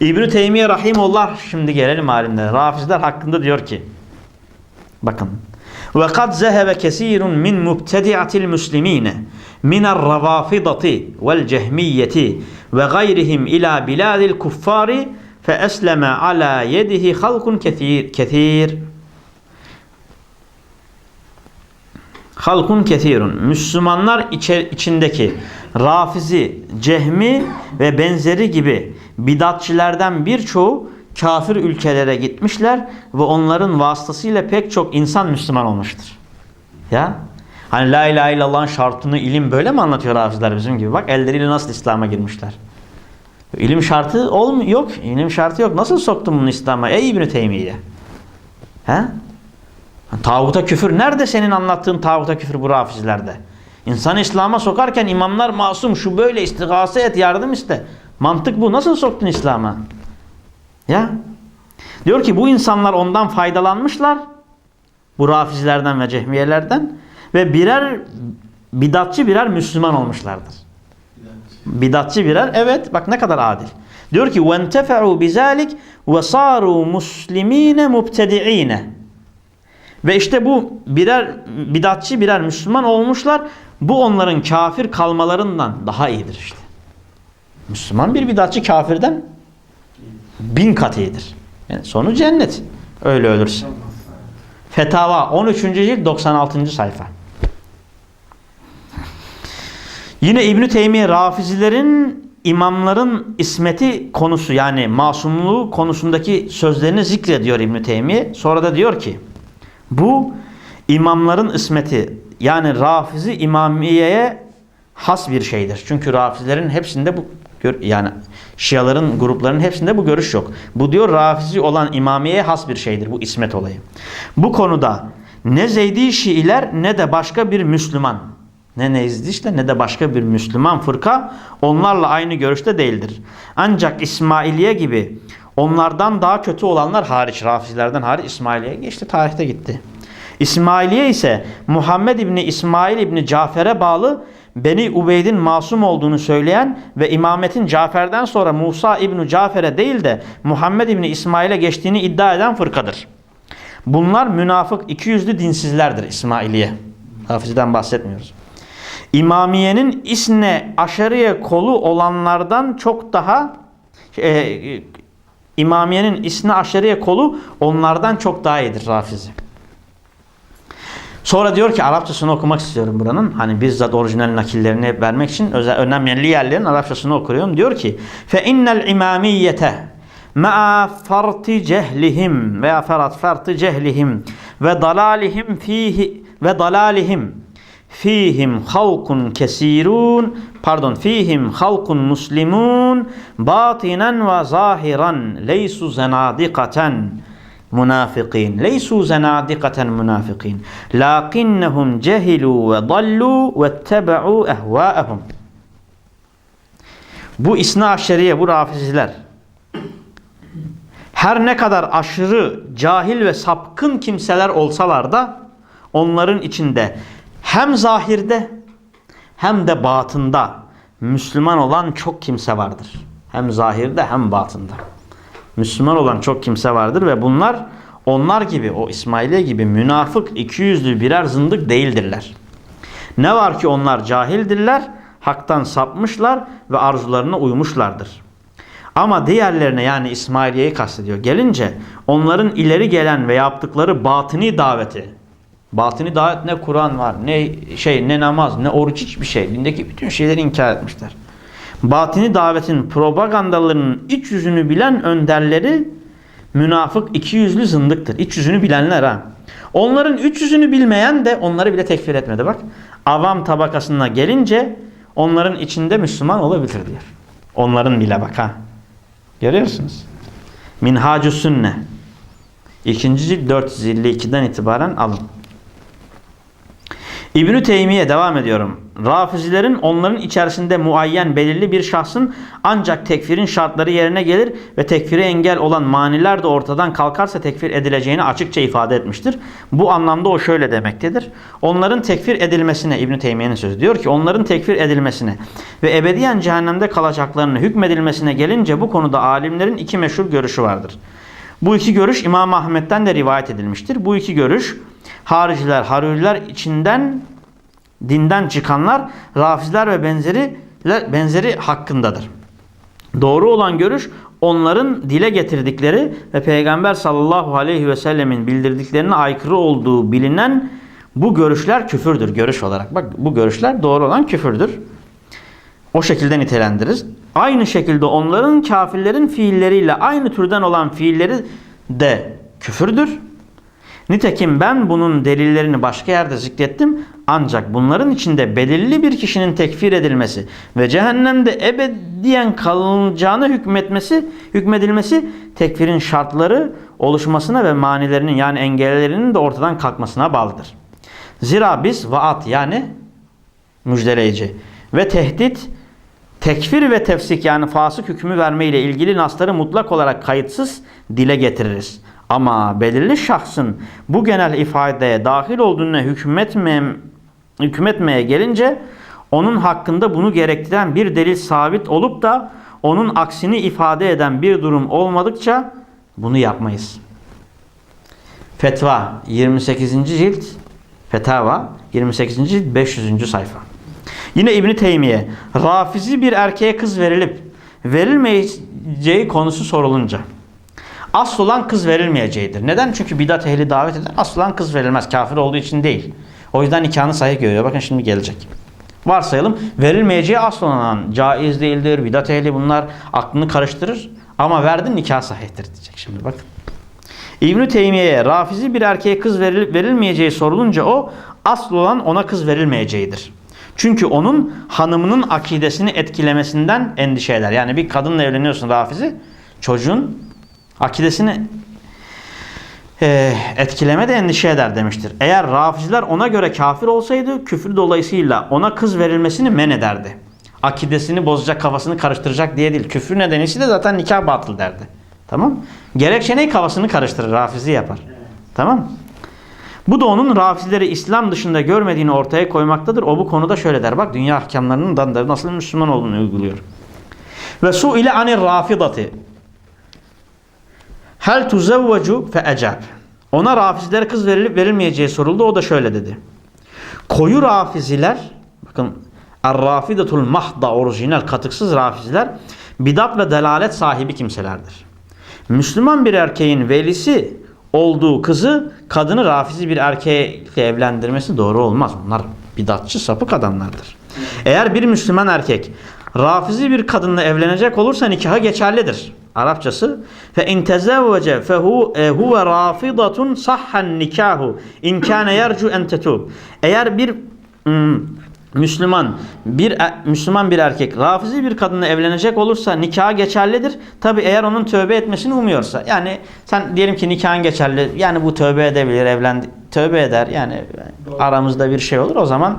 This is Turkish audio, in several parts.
İbn-i Teymiye Rahimullah şimdi gelelim alimlere. Rafizler hakkında diyor ki bakın ve kad zehebe kesirun min mubtedi'atil muslimine minel ravafidati vel cehmiyeti ve gayrihim ila biladil kuffari fe esleme ala yedihi halkun kethir, kethir. Halkun kethirun. Müslümanlar içindeki Rafizi, Cehmi ve benzeri gibi bidatçilerden birçoğu kafir ülkelere gitmişler ve onların vasıtasıyla pek çok insan Müslüman olmuştur. Ya Hani la ilahe illallah'ın şartını ilim böyle mi anlatıyor hafızlar bizim gibi? Bak elleriyle nasıl İslam'a girmişler. İlim şartı olmuyor. Yok. İlim şartı yok. Nasıl soktun bunu İslam'a? Ey İbn-i Teymiye. He? Tağuta küfür. Nerede senin anlattığın tağuta küfür bu rafizlerde? İnsanı İslam'a sokarken imamlar masum. Şu böyle istigase et yardım iste. Mantık bu. Nasıl soktun İslam'a? Ya. Diyor ki bu insanlar ondan faydalanmışlar. Bu rafizlerden ve cehmiyelerden. Ve birer bidatçı birer Müslüman olmuşlardır. Bidatçı birer. Evet bak ne kadar adil. Diyor ki وَانْتَفَعُوا بِذَٰلِكَ وَصَارُوا مُسْلِم۪ينَ مُبْتَدِع۪ينَ Ve işte bu birer bidatçı birer Müslüman olmuşlar. bu onların kafir kalmalarından daha iyidir işte. Müslüman bir bidatçı kafirden bin kat iyidir. Yani sonu cennet. Öyle ölürse. Fetava 13. cilt 96. sayfa. Yine İbn Teymiye Rafizilerin imamların ismeti konusu yani masumluğu konusundaki sözlerini zikrediyor İbn Teymiye. Sonra da diyor ki bu imamların ismeti yani Rafizi imamiyeye has bir şeydir. Çünkü Rafizilerin hepsinde bu yani Şiaların gruplarının hepsinde bu görüş yok. Bu diyor Rafizi olan imamiyeye has bir şeydir bu ismet olayı. Bu konuda ne Zeydi Şiiler ne de başka bir Müslüman ne Nezdi ne de başka bir Müslüman fırka onlarla aynı görüşte değildir. Ancak İsmailiye gibi onlardan daha kötü olanlar hariç, Rafizilerden hariç İsmailiye geçti, tarihte gitti. İsmailiye ise Muhammed İbni İsmail İbni Cafer'e bağlı Beni Ubeyd'in masum olduğunu söyleyen ve imametin Cafer'den sonra Musa İbni Cafer'e değil de Muhammed İbni İsmail'e geçtiğini iddia eden fırkadır. Bunlar münafık, ikiyüzlü dinsizlerdir İsmailiye. Hafizden bahsetmiyoruz. İmamiyenin isne aşarıya kolu olanlardan çok daha e, İmamiyenin isne aşarıya kolu onlardan çok daha iyidir Rafizi. Sonra diyor ki Arapçasını okumak istiyorum buranın. Hani bizzat orijinal nakillerini vermek için özel önemli yerlerin Arapçasını okuyorum. Diyor ki fe innel imamiyete ma'a farti cehlihim veya ferat farti cehlihim ve dalalihim fihi ve dalalihim fihim halkun kesirun pardon fihim halkun muslimun batinen ve zahiran leysu zenadikaten munafikin leysu zenadikaten munafikin lakinnehum cehilu ve dallu ve teba'u ehvaehum bu isna aşeriye bu rafiziler her ne kadar aşırı cahil ve sapkın kimseler olsalar da onların içinde hem zahirde hem de batında Müslüman olan çok kimse vardır. Hem zahirde hem batında. Müslüman olan çok kimse vardır ve bunlar onlar gibi o İsmailiye gibi münafık ikiyüzlü birer zındık değildirler. Ne var ki onlar cahildirler, haktan sapmışlar ve arzularına uymuşlardır. Ama diğerlerine yani İsmailiye'yi kastediyor. Gelince onların ileri gelen ve yaptıkları batini daveti. Batini davet ne Kur'an var, ne şey, ne namaz, ne oruç hiçbir şey. Dindeki bütün şeyleri inkar etmişler. Batini davetin propagandalarının iç yüzünü bilen önderleri münafık iki yüzlü zındıktır. İç yüzünü bilenler ha. Onların üç yüzünü bilmeyen de onları bile tekfir etmedi bak. Avam tabakasına gelince onların içinde Müslüman olabilir diyor. Onların bile bak ha. Görüyorsunuz. Minhacü Sünne. İkinci cilt 452'den itibaren alın. İbn-i Teymiye devam ediyorum. Rafizilerin onların içerisinde muayyen belirli bir şahsın ancak tekfirin şartları yerine gelir ve tekfire engel olan maniler de ortadan kalkarsa tekfir edileceğini açıkça ifade etmiştir. Bu anlamda o şöyle demektedir. Onların tekfir edilmesine İbn Teymiye'nin sözü diyor ki onların tekfir edilmesine ve ebediyen cehennemde kalacaklarını hükmedilmesine gelince bu konuda alimlerin iki meşhur görüşü vardır. Bu iki görüş İmam Ahmet'ten de rivayet edilmiştir. Bu iki görüş hariciler, haruriler içinden dinden çıkanlar, rafizler ve benzeri benzeri hakkındadır. Doğru olan görüş onların dile getirdikleri ve Peygamber sallallahu aleyhi ve sellemin bildirdiklerine aykırı olduğu bilinen bu görüşler küfürdür görüş olarak. Bak bu görüşler doğru olan küfürdür. O şekilde nitelendiririz. Aynı şekilde onların kafirlerin fiilleriyle aynı türden olan fiilleri de küfürdür. Nitekim ben bunun delillerini başka yerde zikrettim. Ancak bunların içinde belirli bir kişinin tekfir edilmesi ve cehennemde ebediyen kalınacağına hükmetmesi, hükmedilmesi tekfirin şartları oluşmasına ve manilerinin yani engellerinin de ortadan kalkmasına bağlıdır. Zira biz vaat yani müjdeleyici ve tehdit tekfir ve tefsik yani fasık hükmü verme ile ilgili nasları mutlak olarak kayıtsız dile getiririz. Ama belirli şahsın bu genel ifadeye dahil olduğuna hükmetmeye, hükmetmeye gelince onun hakkında bunu gerektiren bir delil sabit olup da onun aksini ifade eden bir durum olmadıkça bunu yapmayız. Fetva 28. cilt Fetava 28. cilt 500. sayfa. Yine İbni Teymiye Rafizi bir erkeğe kız verilip verilmeyeceği konusu sorulunca Asıl olan kız verilmeyeceğidir. Neden? Çünkü bidat ehli davet eden asıl olan kız verilmez. Kafir olduğu için değil. O yüzden nikahını sahih görüyor. Bakın şimdi gelecek. Varsayalım verilmeyeceği asıl olan caiz değildir. Bidat ehli bunlar aklını karıştırır. Ama verdin nikah sahihtir diyecek şimdi bakın. İbn-i Teymiye'ye rafizi bir erkeğe kız veril verilmeyeceği sorulunca o asıl olan ona kız verilmeyeceğidir. Çünkü onun hanımının akidesini etkilemesinden endişe eder. Yani bir kadınla evleniyorsun rafizi çocuğun akidesini e, etkileme de endişe eder demiştir. Eğer rafiziler ona göre kafir olsaydı küfür dolayısıyla ona kız verilmesini men ederdi. Akidesini bozacak kafasını karıştıracak diye değil. Küfür nedenisi de zaten nikah batıl derdi. Tamam Gerekçe ne kafasını karıştırır rafizi yapar. Tamam bu da onun rafizileri İslam dışında görmediğini ortaya koymaktadır. O bu konuda şöyle der. Bak dünya ahkamlarının da nasıl Müslüman olduğunu uyguluyor. Ve su ile anir rafidati. Hel tuzevvecu fe ecab. Ona rafizlere kız verilip verilmeyeceği soruldu. O da şöyle dedi. Koyu rafiziler bakın Er-rafidatul mahda orijinal katıksız rafiziler bidat ve delalet sahibi kimselerdir. Müslüman bir erkeğin velisi olduğu kızı kadını rafizi bir erkeğe evlendirmesi doğru olmaz. Onlar bidatçı sapık adamlardır. Eğer bir Müslüman erkek rafizi bir kadınla evlenecek olursa nikahı geçerlidir. Arapçası fe in tezevvece fehu e, huve rafidatun sahhan nikahu in kana yercu en. Eğer bir ım, Müslüman bir e, Müslüman bir erkek rafizi bir kadınla evlenecek olursa nikahı geçerlidir. Tabi eğer onun tövbe etmesini umuyorsa. Yani sen diyelim ki nikahın geçerli. Yani bu tövbe edebilir, evlendi tövbe eder. Yani aramızda bir şey olur. O zaman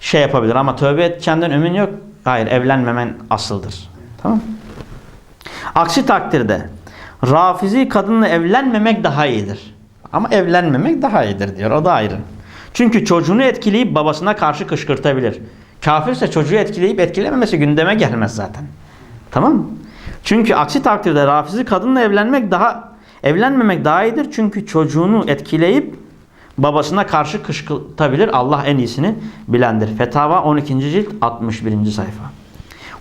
şey yapabilir ama tövbe edeceğinden emin yok. Hayır, evlenmemen asıldır. Tamam? Aksi takdirde rafizi kadınla evlenmemek daha iyidir. Ama evlenmemek daha iyidir diyor. O da ayrı. Çünkü çocuğunu etkileyip babasına karşı kışkırtabilir. Kafirse çocuğu etkileyip etkilememesi gündeme gelmez zaten. Tamam? Çünkü aksi takdirde rafizi kadınla evlenmek daha evlenmemek daha iyidir. Çünkü çocuğunu etkileyip babasına karşı kışkırtabilir. Allah en iyisini bilendir. Fetava 12. cilt 61. sayfa.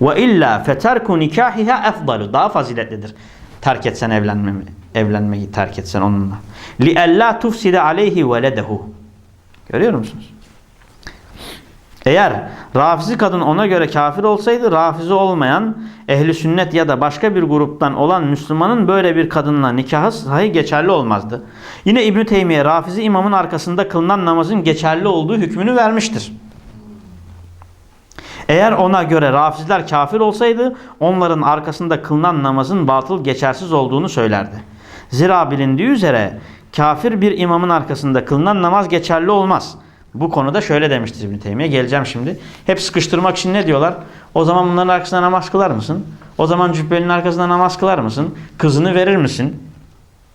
Ve illa feterku nikahiha efdalu. Daha faziletlidir. Terk etsen evlenmemi, evlenmeyi terk etsen onunla. Li ella tufside aleyhi veledehu. Görüyor musunuz? Eğer rafizi kadın ona göre kafir olsaydı rafizi olmayan ehli sünnet ya da başka bir gruptan olan Müslümanın böyle bir kadınla nikahı sahi geçerli olmazdı. Yine İbn Teymiye rafizi imamın arkasında kılınan namazın geçerli olduğu hükmünü vermiştir. Eğer ona göre rafizler kafir olsaydı onların arkasında kılınan namazın batıl geçersiz olduğunu söylerdi. Zira bilindiği üzere kafir bir imamın arkasında kılınan namaz geçerli olmaz. bu konuda şöyle demiştir İbn Teymiye. Geleceğim şimdi. Hep sıkıştırmak için ne diyorlar? O zaman bunların arkasında namaz kılar mısın? O zaman cübbenin arkasında namaz kılar mısın? Kızını verir misin?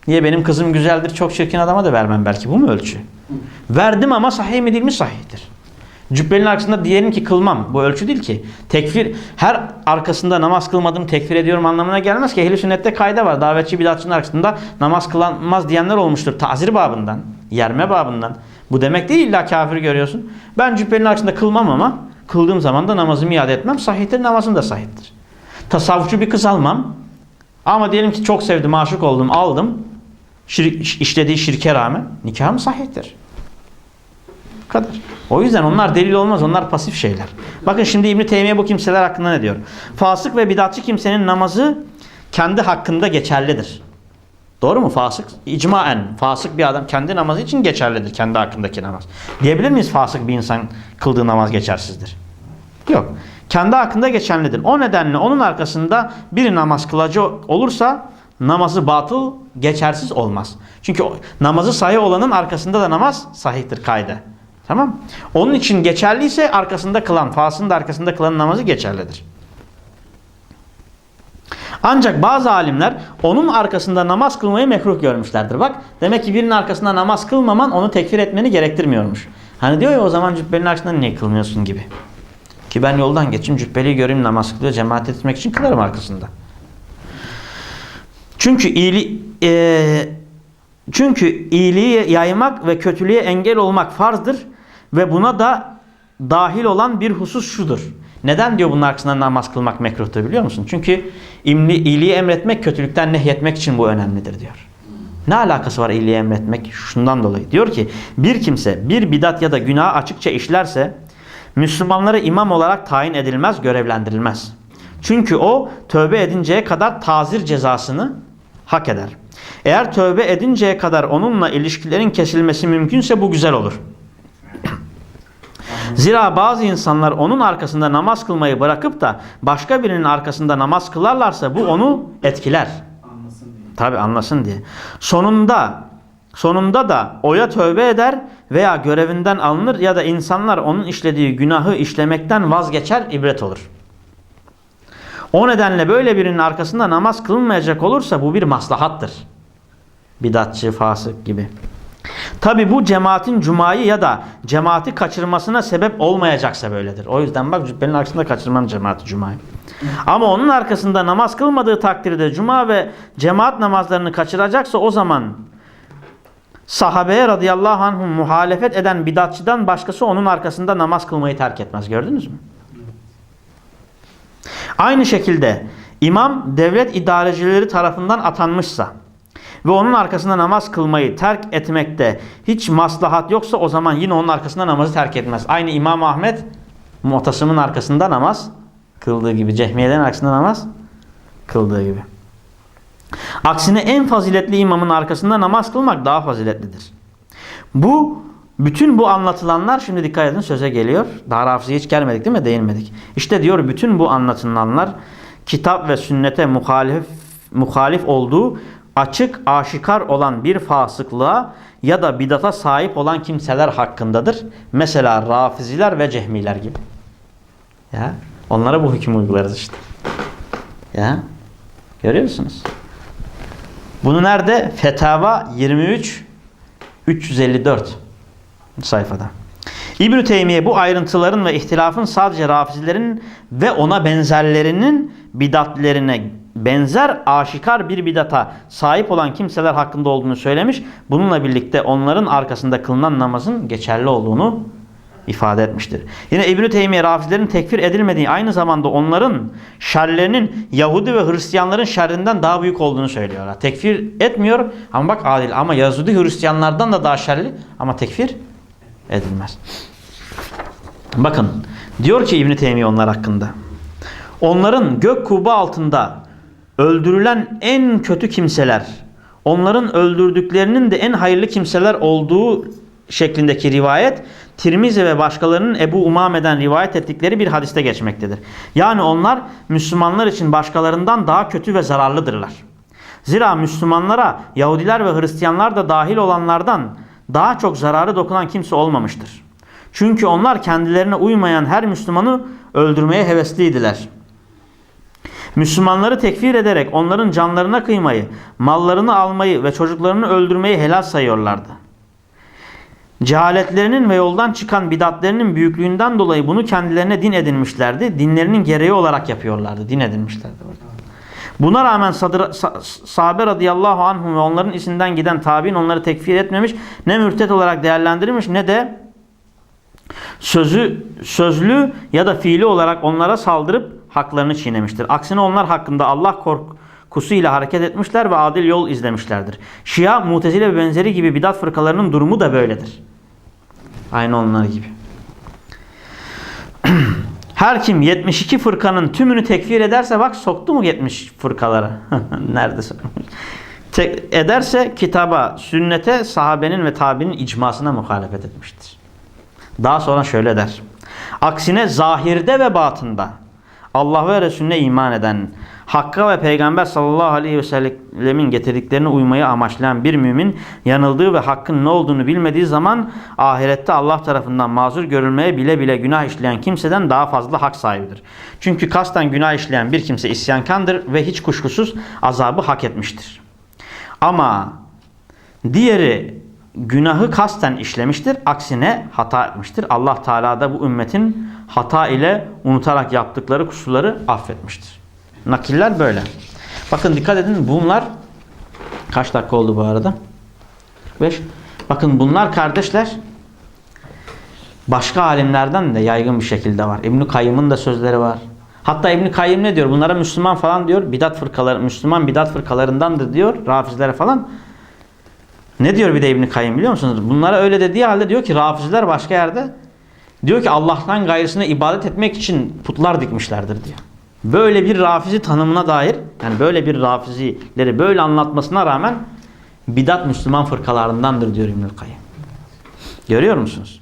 Niye benim kızım güzeldir çok çirkin adama da vermem belki. Bu mu ölçü? Verdim ama sahih mi değil mi? Sahihtir. Cübbenin arkasında diyelim ki kılmam. Bu ölçü değil ki. Tekfir her arkasında namaz kılmadım tekfir ediyorum anlamına gelmez ki. Ehl-i sünnette kayda var. Davetçi bidatçının arkasında namaz kılanmaz diyenler olmuştur. Tazir babından, yerme babından. Bu demek değil illa kafir görüyorsun. Ben cübbenin arkasında kılmam ama kıldığım zaman da namazımı iade etmem. Sahihtir namazım da sahihtir. Tasavvufçu bir kız almam. Ama diyelim ki çok sevdim, aşık oldum, aldım. Şirk, işlediği şirke rağmen nikahım sahihtir. Kadar. O yüzden onlar delil olmaz. Onlar pasif şeyler. Bakın şimdi İbn Teymiye bu kimseler hakkında ne diyor? Fasık ve bidatçı kimsenin namazı kendi hakkında geçerlidir. Doğru mu? Fasık icmaen fasık bir adam kendi namazı için geçerlidir. Kendi hakkındaki namaz. Diyebilir miyiz fasık bir insan kıldığı namaz geçersizdir? Yok. Kendi hakkında geçerlidir. O nedenle onun arkasında bir namaz kılacı olursa namazı batıl, geçersiz olmaz. Çünkü namazı sahih olanın arkasında da namaz sahihtir kayda. Tamam Onun için geçerliyse arkasında kılan, fasın da arkasında kılan namazı geçerlidir. Ancak bazı alimler onun arkasında namaz kılmayı mekruh görmüşlerdir. Bak demek ki birinin arkasında namaz kılmaman onu tekfir etmeni gerektirmiyormuş. Hani diyor ya o zaman cübbenin arkasında niye kılmıyorsun gibi. Ki ben yoldan geçeyim cübbeliyi göreyim namaz kılıyor cemaat etmek için kılarım arkasında. Çünkü iyili, eee, çünkü iyiliği yaymak ve kötülüğe engel olmak farzdır ve buna da dahil olan bir husus şudur. Neden diyor bunun arkasında namaz kılmak mekruhtur biliyor musun? Çünkü imli, iyiliği emretmek kötülükten nehyetmek için bu önemlidir diyor. Ne alakası var iyiliği emretmek? Şundan dolayı. Diyor ki bir kimse bir bidat ya da günah açıkça işlerse Müslümanları imam olarak tayin edilmez, görevlendirilmez. Çünkü o tövbe edinceye kadar tazir cezasını hak eder. Eğer tövbe edinceye kadar onunla ilişkilerin kesilmesi mümkünse bu güzel olur. Zira bazı insanlar onun arkasında namaz kılmayı bırakıp da başka birinin arkasında namaz kılarlarsa bu onu etkiler. Tabi anlasın diye. Sonunda sonunda da oya tövbe eder veya görevinden alınır ya da insanlar onun işlediği günahı işlemekten vazgeçer ibret olur. O nedenle böyle birinin arkasında namaz kılınmayacak olursa bu bir maslahattır. Bidatçı, fasık gibi. Tabi bu cemaatin cumayı ya da cemaati kaçırmasına sebep olmayacaksa böyledir. O yüzden bak cübbenin arkasında kaçırmam cemaati cumayı. Ama onun arkasında namaz kılmadığı takdirde cuma ve cemaat namazlarını kaçıracaksa o zaman sahabeye radıyallahu anhum muhalefet eden bidatçıdan başkası onun arkasında namaz kılmayı terk etmez. Gördünüz mü? Aynı şekilde imam devlet idarecileri tarafından atanmışsa ve onun arkasında namaz kılmayı terk etmekte hiç maslahat yoksa o zaman yine onun arkasında namazı terk etmez. Aynı İmam Ahmet Mu'tasım'ın arkasında namaz kıldığı gibi. Cehmiyelerin arkasında namaz kıldığı gibi. Aksine en faziletli imamın arkasında namaz kılmak daha faziletlidir. Bu bütün bu anlatılanlar şimdi dikkat edin söze geliyor. Daha rafızıya hiç gelmedik değil mi? Değinmedik. İşte diyor bütün bu anlatılanlar kitap ve sünnete muhalif, muhalif olduğu açık aşikar olan bir fasıklığa ya da bidata sahip olan kimseler hakkındadır. Mesela rafiziler ve cehmiler gibi. Ya onlara bu hükmü uygularız işte. Ya görüyor musunuz? Bunu nerede? Fetava 23 354 sayfada. İbn-i Teymiye bu ayrıntıların ve ihtilafın sadece rafizilerin ve ona benzerlerinin bidatlerine benzer aşikar bir bidata sahip olan kimseler hakkında olduğunu söylemiş. Bununla birlikte onların arkasında kılınan namazın geçerli olduğunu ifade etmiştir. Yine İbn-i Teymiye rafizilerin tekfir edilmediği aynı zamanda onların şerlerinin Yahudi ve Hristiyanların şerrinden daha büyük olduğunu söylüyorlar. Tekfir etmiyor ama bak adil ama Yahudi Hristiyanlardan da daha şerli ama tekfir edilmez. Bakın diyor ki İbn Teymiye onlar hakkında. Onların gök kubbe altında öldürülen en kötü kimseler, onların öldürdüklerinin de en hayırlı kimseler olduğu şeklindeki rivayet Tirmizi ve başkalarının Ebu Umame'den rivayet ettikleri bir hadiste geçmektedir. Yani onlar Müslümanlar için başkalarından daha kötü ve zararlıdırlar. Zira Müslümanlara Yahudiler ve Hristiyanlar da dahil olanlardan daha çok zararı dokunan kimse olmamıştır. Çünkü onlar kendilerine uymayan her Müslümanı öldürmeye hevesliydiler. Müslümanları tekfir ederek onların canlarına kıymayı, mallarını almayı ve çocuklarını öldürmeyi helal sayıyorlardı. Cehaletlerinin ve yoldan çıkan bidatlerinin büyüklüğünden dolayı bunu kendilerine din edinmişlerdi. Dinlerinin gereği olarak yapıyorlardı. Din edinmişlerdi. Buna rağmen sadır, sa- sahabe radıyallahu anhum ve onların isinden giden tabi'in onları tekfir etmemiş, ne mürtet olarak değerlendirmiş ne de sözü sözlü ya da fiili olarak onlara saldırıp haklarını çiğnemiştir. Aksine onlar hakkında Allah korkusuyla hareket etmişler ve adil yol izlemişlerdir. Şia, Mutezile ve benzeri gibi bidat fırkalarının durumu da böyledir. Aynı onlar gibi. Her kim 72 fırkanın tümünü tekfir ederse bak soktu mu 70 fırkalara? Nerede? Tek ederse kitaba, sünnete, sahabenin ve tabinin icmasına muhalefet etmiştir. Daha sonra şöyle der. Aksine zahirde ve batında Allah ve Resulüne iman eden, Hakk'a ve Peygamber sallallahu aleyhi ve sellemin getirdiklerine uymayı amaçlayan bir mümin yanıldığı ve hakkın ne olduğunu bilmediği zaman ahirette Allah tarafından mazur görülmeye bile bile günah işleyen kimseden daha fazla hak sahibidir. Çünkü kasten günah işleyen bir kimse isyankandır ve hiç kuşkusuz azabı hak etmiştir. Ama diğeri günahı kasten işlemiştir. Aksine hata etmiştir. Allah Teala da bu ümmetin hata ile unutarak yaptıkları kusurları affetmiştir. Nakiller böyle. Bakın dikkat edin bunlar kaç dakika oldu bu arada? 45. Bakın bunlar kardeşler başka alimlerden de yaygın bir şekilde var. İbn Kayyım'ın da sözleri var. Hatta İbn Kayyım ne diyor? Bunlara Müslüman falan diyor. Bidat fırkaları Müslüman bidat fırkalarındandır diyor. Rafizlere falan. Ne diyor bir de İbn Kayyım biliyor musunuz? Bunlara öyle dediği halde diyor ki Rafizler başka yerde diyor ki Allah'tan gayrısına ibadet etmek için putlar dikmişlerdir diyor. Böyle bir rafizi tanımına dair yani böyle bir rafizileri böyle anlatmasına rağmen bidat Müslüman fırkalarındandır diyor İbnül Kayyım. Görüyor musunuz?